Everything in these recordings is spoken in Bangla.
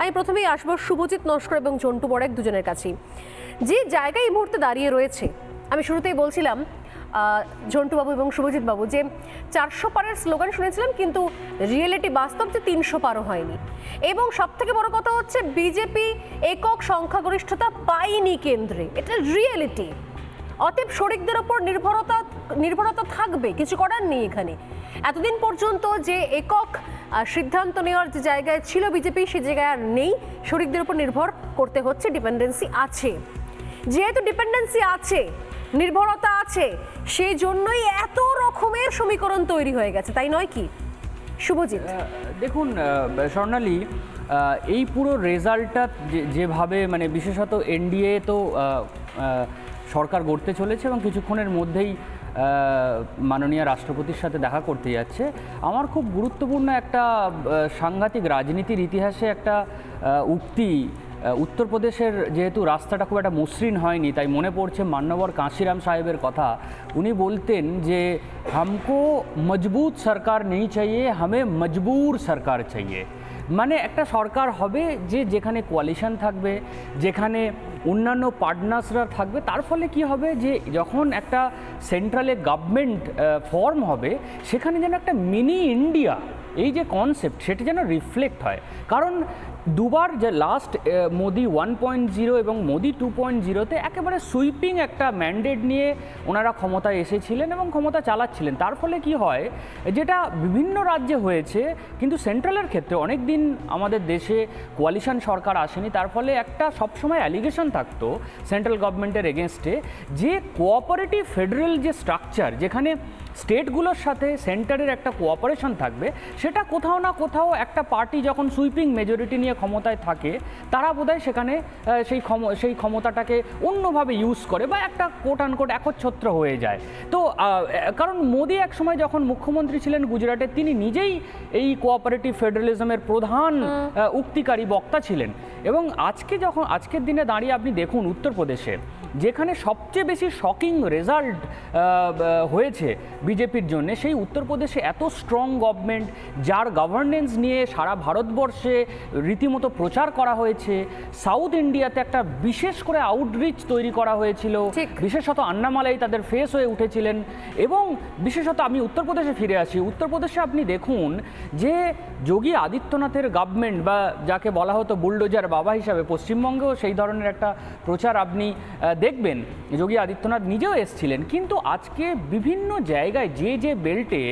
আমি প্রথমেই আসব শুভজিৎ, নস্কর এবং জন্টু বড়াক দুজনের কাছেই। যে জায়গায় এই মুহূর্তে দাঁড়িয়ে রয়েছে, আমি শুরুতেই বলছিলাম ঝন্টুবাবু এবং শুভজিৎ বাবু, যে চারশো পারের স্লোগান শুনেছিলাম, কিন্তু রিয়েলিটি বাস্তব যে তিনশো পারও হয়নি। এবং সব থেকে বড় কথা হচ্ছে, বিজেপি একক সংখ্যাগরিষ্ঠতা পায়নি কেন্দ্রে। এটা রিয়েলিটি। অতএব শরিকদের ওপর নির্ভরতা নির্ভরতা থাকবে, কিছু করার নেই এখানে। এতদিন পর্যন্ত যে একক সিদ্ধান্ত নেওয়ার যে জায়গায় ছিল বিজেপি সে জায়গায় আর নেই। শরিকদের উপর নির্ভর করতে হচ্ছে ডিপেন্ডেন্সি আছে। যেহেতু ডিপেন্ডেন্সি আছে, নির্ভরতা আছে, সেই জন্যই এত রকমের সমীকরণ তৈরি হয়ে গেছে, তাই নয় কি? শুভজিৎ। দেখুন স্বর্ণালী এই পুরো রেজাল্টটা যেভাবে মানে বিশেষত এনডিএ তো সরকার গড়তে চলেছে এবং কিছুক্ষণের মধ্যেই মাননীয় রাষ্ট্রপতির সাথে দেখা করতে যাচ্ছে। আমার খুব গুরুত্বপূর্ণ একটা সাংঘাতিক রাজনীতির ইতিহাসে একটা উক্তি উত্তরপ্রদেশের যেহেতু রাস্তাটা খুব একটা মসৃণ হয়নি, তাই মনে পড়ছে মান্যবর কাঁশিরাম সাহেবের কথা। উনি বলতেন যে, হামকো মজবুত সরকার নেই চাইয়ে, হামে মজবুর সরকার চাইয়ে। মানে একটা সরকার হবে যে, যেখানে কোয়ালিশন থাকবে, যেখানে অন্যান্য পার্টনার্সরা থাকবে। তার ফলে কি হবে যে, যখন একটা সেন্ট্রালে গভর্নমেন্ট ফর্ম হবে, সেখানে যেন একটা মিনি ইন্ডিয়া, এই যে কনসেপ্ট সেটা যেন রিফ্লেক্ট হয়। কারণ দুবার যে last Modi one point zero এবং মোদি টু পয়েন্ট জিরোতে একেবারে সুইপিং একটা ম্যান্ডেট নিয়ে ওনারা ক্ষমতায় এসেছিলেন এবং ক্ষমতা চালাচ্ছিলেন। তার ফলে কি হয়, যেটা বিভিন্ন রাজ্যে হয়েছে, কিন্তু সেন্ট্রালের ক্ষেত্রে অনেক দিন আমাদের দেশে কোয়ালিশন সরকার আসেনি, তার ফলে একটা সবসময় অ্যালিগেশন থাকতো সেন্ট্রাল গভর্নমেন্টের এগেনস্টে যে কোঅপারেটিভ ফেডারেল যে স্ট্রাকচার যেখানে স্টেটগুলোর সাথে সেন্টারের একটা কোঅপারেশন থাকবে, সেটা কোথাও না কোথাও একটা পার্টি যখন সুইপিং মেজরিটি নিয়ে ক্ষমতায় থাকে তারা বোধহয় সেখানে সেই ক্ষম সেই ক্ষমতাটাকে অন্যভাবে ইউজ করে বা একটা কোট আনকোট একচ্ছত্র হয়ে যায়। তো কারণ মোদী এক সময় যখন মুখ্যমন্ত্রী ছিলেন গুজরাটে তিনি নিজেই এই কোঅপারেটিভ ফেডারেলিজমের প্রধান উক্তিকারী বক্তা ছিলেন। এবং আজকে যখন আজকের দিনে দাঁড়িয়ে আপনি দেখুন উত্তরপ্রদেশে যেখানে সবচেয়ে বেশি শকিং রেজাল্ট হয়েছে বিজেপির জন্য সেই উত্তরপ্রদেশে এত স্ট্রং গভর্নমেন্ট যার গভর্নেন্স নিয়ে সারা ভারতবর্ষে রীতিমতো প্রচার করা হয়েছে সাউথ ইন্ডিয়াতে একটা বিশেষ করে আউটরিচ তৈরি করা হয়েছিল বিশেষত আন্নামালাই তাদের ফেস হয়ে উঠেছিলেন এবং বিশেষত আমি উত্তরপ্রদেশে ফিরে আসি। উত্তরপ্রদেশে আপনি দেখুন যে যোগী আদিত্যনাথের গভর্নমেন্ট বা যাকে বলা হতো বুলডোজার বাবা হিসাবে পশ্চিমবঙ্গেও সেই ধরনের একটা প্রচার আপনি দেখবেন, যোগী আদিত্যনাথ নিজেও এসছিলেন, কিন্তু আজকে বিভিন্ন জায়গায় যে যে বেল্টে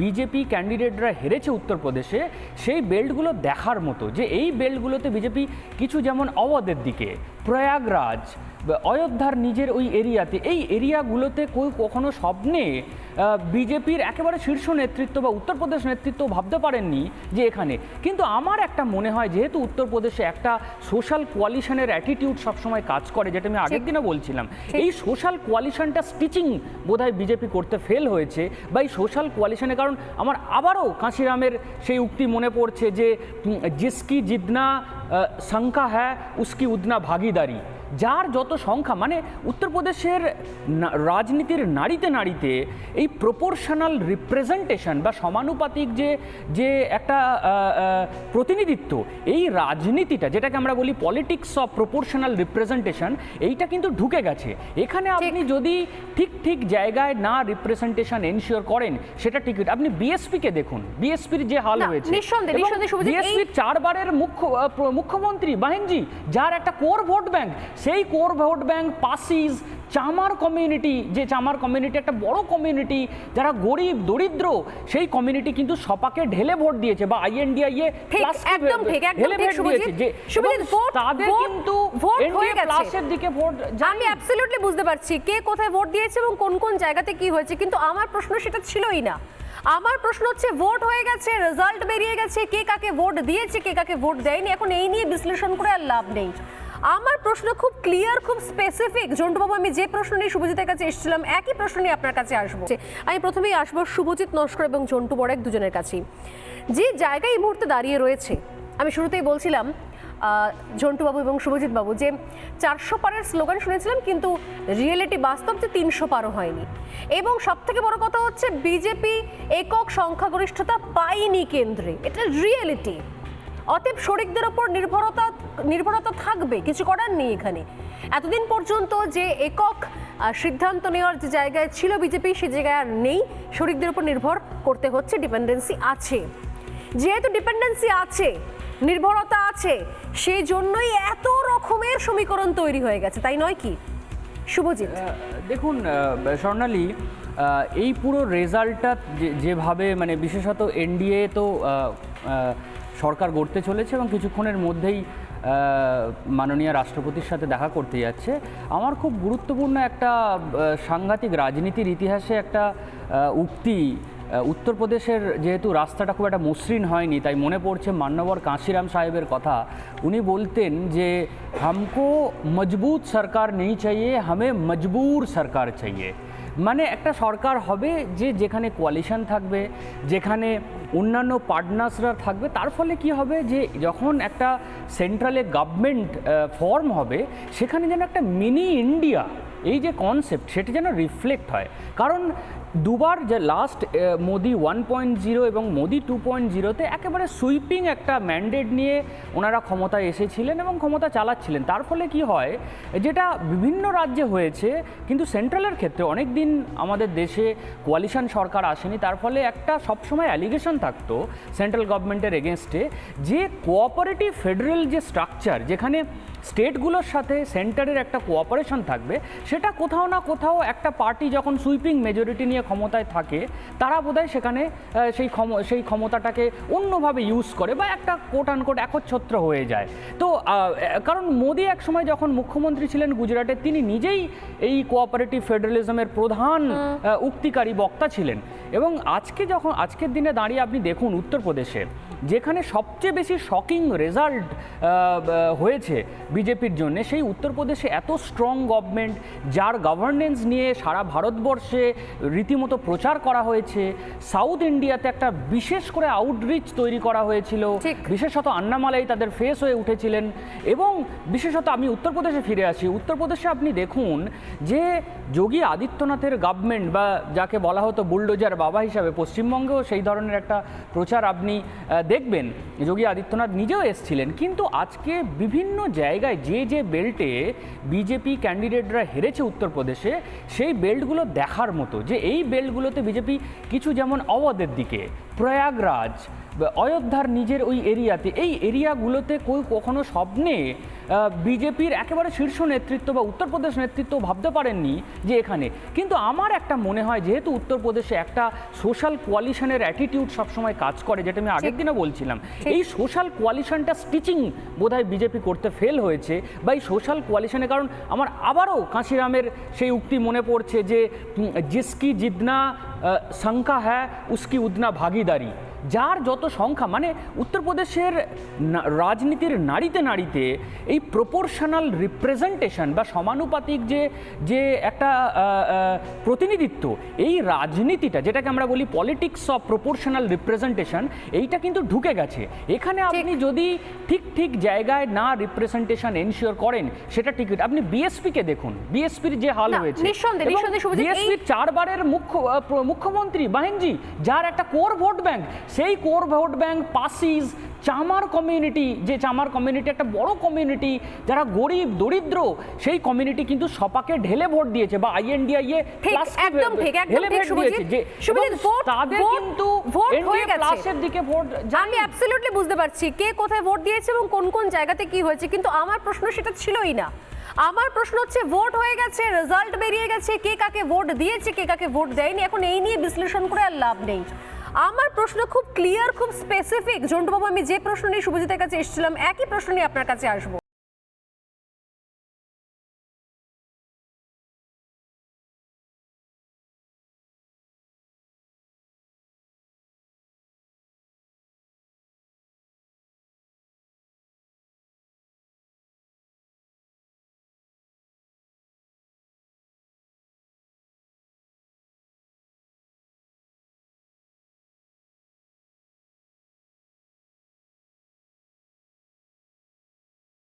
বিজেপি ক্যান্ডিডেটরা হেরেছে উত্তরপ্রদেশে, সেই বেল্টগুলো দেখার মতো, যে এই বেল্টগুলোতে বিজেপি কিছু যেমন অবধের দিকে, প্রয়াগরাজ অযোধ্যার নিজের ওই এরিয়াতে। এই এরিয়াগুলোতে কেউ কখনো স্বপ্নে বিজেপির একেবারে শীর্ষ নেতৃত্ব বা উত্তরপ্রদেশ নেতৃত্ব ভাবতে পারেননি যে এখানে। কিন্তু আমার একটা মনে হয় যেহেতু উত্তরপ্রদেশে একটা সোশ্যাল কোয়ালিশনের অ্যাটিটিউড সবসময় কাজ করে যেটা আমি আগের দিনও বলছিলাম। এই সোশ্যাল কোয়ালিশনটা স্টিচিং বোধহয় বিজেপি করতে ফেল হয়েছে বা এই সোশ্যাল কোয়ালিশনের কারণ আমার আবারও কাঁশিরামের সেই উক্তি মনে পড়ছে যে জিসকি জিদনা শঙ্কা সংখ্যা হ্যাঁ উসকি উদনা ভাগিদারি। যার যত সংখ্যা মানে উত্তরপ্রদেশের রাজনীতির নারীতে নারীতে এই প্রপোর্শনাল রিপ্রেজেন্টেশন বা সমানুপাতিক যে যে একটা প্রতিনিধিত্ব এই রাজনীতিটা যেটাকে আমরা বলি পলিটিক্স অফ প্রপোর্শনাল রিপ্রেজেন্টেশন এইটা কিন্তু ঢুকে গেছে। এখানে আপনি যদি ঠিক ঠিক জায়গায় না রিপ্রেজেন্টেশন এনশিওর করেন সেটা টিকিট আপনি বিএসপিকে দেখুন। বিএসপির যে হাল হয়েছে বিএসপির চারবারের মুখ্য মুখ্যমন্ত্রী বাহিনজি যার একটা কোর ভোট ব্যাংক সেই কোর ভোট ব্যাংক পাসিস চামার কমিউনিটি যে চামার কমিউনিটি একটা বড় কমিউনিটি যারা গরিব দরিদ্র সেই কমিউনিটি কিন্তু সপাকে ঢেলে ভোট দিয়েছে বা আইএনডিআই এ ঠিক, একদম ঠিক, একদম ঠিক, শুভজিৎ। ভোট- তাদের কিন্তু ভোট হয়ে গেছে। প্লাসের দিকে ভোট আমি। অ্যাবসলিউটলি বুঝতে পারছি কে কোথায় ভোট দিয়েছে এবং কোন কোন জায়গাতে কি হয়েছে কিন্তু আমার প্রশ্ন সেটা ছিলই না আমার প্রশ্ন হচ্ছে ভোট হয়ে গেছে রেজাল্ট বেরিয়ে গেছে কে কাকে ভোট দিয়েছে কে কাকে ভোট দেয়নি এখন এই নিয়ে বিশ্লেষণ করে আর লাভ নেই আমার প্রশ্ন খুব ক্লিয়ার খুব স্পেসিফিক জন্টুবাবু, আমি যে প্রশ্ন নিয়ে শুভজিতের কাছে এসেছিলাম, একই প্রশ্ন নিয়ে আপনার কাছে আসব। আমি প্রথমেই আসব শুভজিৎ, নস্কর এবং জন্টু বড়াক দুজনের কাছেই। যে জায়গায় এই মুহূর্তে দাঁড়িয়ে রয়েছে, আমি শুরুতেই বলছিলাম ঝন্টুবাবু এবং শুভজিৎ বাবু যে চারশো পারের স্লোগান শুনেছিলাম, কিন্তু রিয়েলিটি বাস্তব যে তিনশো পারও হয়নি। এবং সব থেকে বড় কথা হচ্ছে বিজেপি একক সংখ্যাগরিষ্ঠতা পায়নি কেন্দ্রে। এটা রিয়েলিটি অতএব শরিকদের ওপর নির্ভরতা নির্ভরতা থাকবে, কিছু করার নেই এখানে। এতদিন পর্যন্ত যে একক সিদ্ধান্ত নেওয়ার যে জায়গায় ছিল বিজেপি, সে জায়গায় আর নেই। শরিকদের উপর নির্ভর করতে হচ্ছে, ডিপেন্ডেন্সি আছে। যেহেতু ডিপেন্ডেন্সি আছে, নির্ভরতা আছে, সেই জন্যই এত রকমের সমীকরণ তৈরি হয়ে গেছে, তাই নয় কি? শুভজিৎ। দেখুন স্বর্ণালী এই পুরো রেজাল্টটা যেভাবে মানে বিশেষত এনডিএ তো সরকার গড়তে চলেছে এবং কিছুক্ষণের মধ্যেই মাননীয় রাষ্ট্রপতির সাথে দেখা করতে যাচ্ছে। আমার খুব গুরুত্বপূর্ণ একটা সাংঘাতিক রাজনীতির ইতিহাসে একটা উক্তি উত্তরপ্রদেশের যেহেতু রাস্তাটা খুব একটা মসৃণ হয়নি, তাই মনে পড়ছে মান্যবর কাঁশিরাম সাহেবের কথা। উনি বলতেন যে, হামকো মজবুত সরকার নেই চাইয়ে, হামে মজবুর সরকার চাইয়ে। মানে একটা সরকার হবে যে, যেখানে কোয়ালিশন থাকবে, যেখানে অন্যান্য পার্টনার্সরা থাকবে। তার ফলে কি হবে যে, যখন একটা সেন্ট্রালে গভর্নমেন্ট ফর্ম হবে, সেখানে যেন একটা মিনি ইন্ডিয়া এই যে কনসেপ্ট সেটা যেন রিফ্লেক্ট হয়। কারণ দুবার যে last Modi one point zero এবং মোদি টু পয়েন্ট জিরোতে একেবারে সুইপিং একটা ম্যান্ডেট নিয়ে ওনারা ক্ষমতায় এসেছিলেন এবং ক্ষমতা চালাচ্ছিলেন। তার ফলে কি হয়, যেটা বিভিন্ন রাজ্যে হয়েছে, কিন্তু সেন্ট্রালের ক্ষেত্রে অনেক দিন আমাদের দেশে কোয়ালিশন সরকার আসেনি, তার ফলে একটা সবসময় অ্যালিগেশন থাকতো সেন্ট্রাল গভর্নমেন্টের এগেনস্টে যে কোঅপারেটিভ ফেডারেল যে স্ট্রাকচার যেখানে স্টেটগুলোর সাথে সেন্টারের একটা কোঅপারেশন থাকবে সেটা কোথাও না কোথাও একটা পার্টি যখন সুইপিং মেজরিটি নিয়ে ক্ষমতায় থাকে তারা বোধহয় সেখানে সেই ক্ষম সেই ক্ষমতাটাকে অন্যভাবে ইউজ করে বা একটা কোট আনকোট একচ্ছত্র হয়ে যায়। তো কারণ মোদি এক সময় যখন মুখ্যমন্ত্রী ছিলেন গুজরাটে তিনি নিজেই এই কোঅপারেটিভ ফেডারেলিজমের প্রধান উক্তিকারী বক্তা ছিলেন। এবং আজকে যখন আজকের দিনে দাঁড়িয়ে আপনি দেখুন উত্তরপ্রদেশে যেখানে সবচেয়ে বেশি শকিং রেজাল্ট হয়েছে বিজেপির জন্য সেই উত্তরপ্রদেশে এত স্ট্রং গভর্নমেন্ট যার গভর্নেন্স নিয়ে সারা ভারতবর্ষে রীতিমতো প্রচার করা হয়েছে সাউথ ইন্ডিয়াতে একটা বিশেষ করে আউটরিচ তৈরি করা হয়েছিল। বিশেষত আন্নামালাই তাদের ফেস হয়ে উঠেছিলেন এবং বিশেষত আমি উত্তরপ্রদেশে ফিরে আসি উত্তরপ্রদেশে আপনি দেখুন যে যোগী আদিত্যনাথের গভর্নমেন্ট বা যাকে বলা হতো বুলডোজার বাবা হিসাবে পশ্চিমবঙ্গেও সেই ধরনের একটা প্রচার আপনি দেখবেন, যোগী আদিত্যনাথ নিজেও এসছিলেন, কিন্তু আজকে বিভিন্ন জায়গায় যে যে বেল্টে বিজেপি ক্যান্ডিডেটরা হেরেছে উত্তরপ্রদেশে, সেই বেল্টগুলো দেখার মতো, যে এই বেল্টগুলোতে বিজেপি কিছু যেমন অবধের দিকে, প্রয়াগরাজ অযোধ্যার নিজের ওই এরিয়াতে। এই এরিয়াগুলোতে কেউ কখনো স্বপ্নে বিজেপির একেবারে শীর্ষ নেতৃত্ব বা উত্তরপ্রদেশ নেতৃত্ব ভাবতে পারেননি যে এখানে। কিন্তু আমার একটা মনে হয় যেহেতু উত্তরপ্রদেশে একটা সোশ্যাল কোয়ালিশনের অ্যাটিটিউড সবসময় কাজ করে যেটা আমি আগের দিনও বলছিলাম। এই সোশ্যাল কোয়ালিশনটা স্টিচিং বোধহয় বিজেপি করতে ফেল হয়েছে বা এই সোশ্যাল কোয়ালিশনের কারণ আমার আবারও কাঁশিরামের সেই উক্তি মনে পড়ছে যে জিসকি জিদনা শঙ্কা হ্যাঁ উসকি উদনা ভাগিদারি। যার যত সংখ্যা মানে উত্তরপ্রদেশের রাজনীতির নারীতে নারীতে এই প্রপোর্শনাল রিপ্রেজেন্টেশন বা সমানুপাতিক যে যে একটা প্রতিনিধিত্ব এই রাজনীতিটা যেটাকে আমরা বলি পলিটিক্স অফ প্রপোর্শনাল রিপ্রেজেন্টেশন এইটা কিন্তু ঢুকে গেছে। এখানে আপনি যদি ঠিক ঠিক জায়গায় না রিপ্রেজেন্টেশন এনশিওর করেন সেটা ঠিক আপনি বিএসপিকে দেখুন। বিএসপির যে হাল হয়েছে বিএসপির চারবারের মুখ্য মুখ্যমন্ত্রী বাহিনজি যার একটা কোর ভোট ব্যাংক সেই কোর ভোট ব্যাংক পাসিস চামার কমিউনিটি যে চামার কমিউনিটি একটা বড় কমিউনিটি যারা গরিব দরিদ্র সেই কমিউনিটি কিন্তু সপাকে ঢেলে ভোট দিয়েছে বা আইএনডিআই এ একদম ঠিক, একদম ঠিক, ভোট- তাদের কিন্তু ভোট হয়ে গেছে। প্লাসের দিকে ভোট আমি অ্যাবসলিউটলি বুঝতে পারছি কে কোথায় ভোট দিয়েছে এবং কোন কোন জায়গাতে কি হয়েছে কিন্তু আমার প্রশ্ন সেটা ছিলই না। আমার প্রশ্ন হচ্ছে ভোট হয়ে গেছে রেজাল্ট বেরিয়ে গেছে কে কাকে ভোট দিয়েছে কে কাকে ভোট দেয়নি এখন এই নিয়ে বিশ্লেষণ করে আর লাভ নেই। আমার প্রশ্ন খুব ক্লিয়ার খুব স্পেসিফিক জন্টুবাবু, আমি যে প্রশ্ন নিয়ে শুভজিতের কাছে এসেছিলাম, একই প্রশ্ন নিয়ে আপনার কাছে আসব।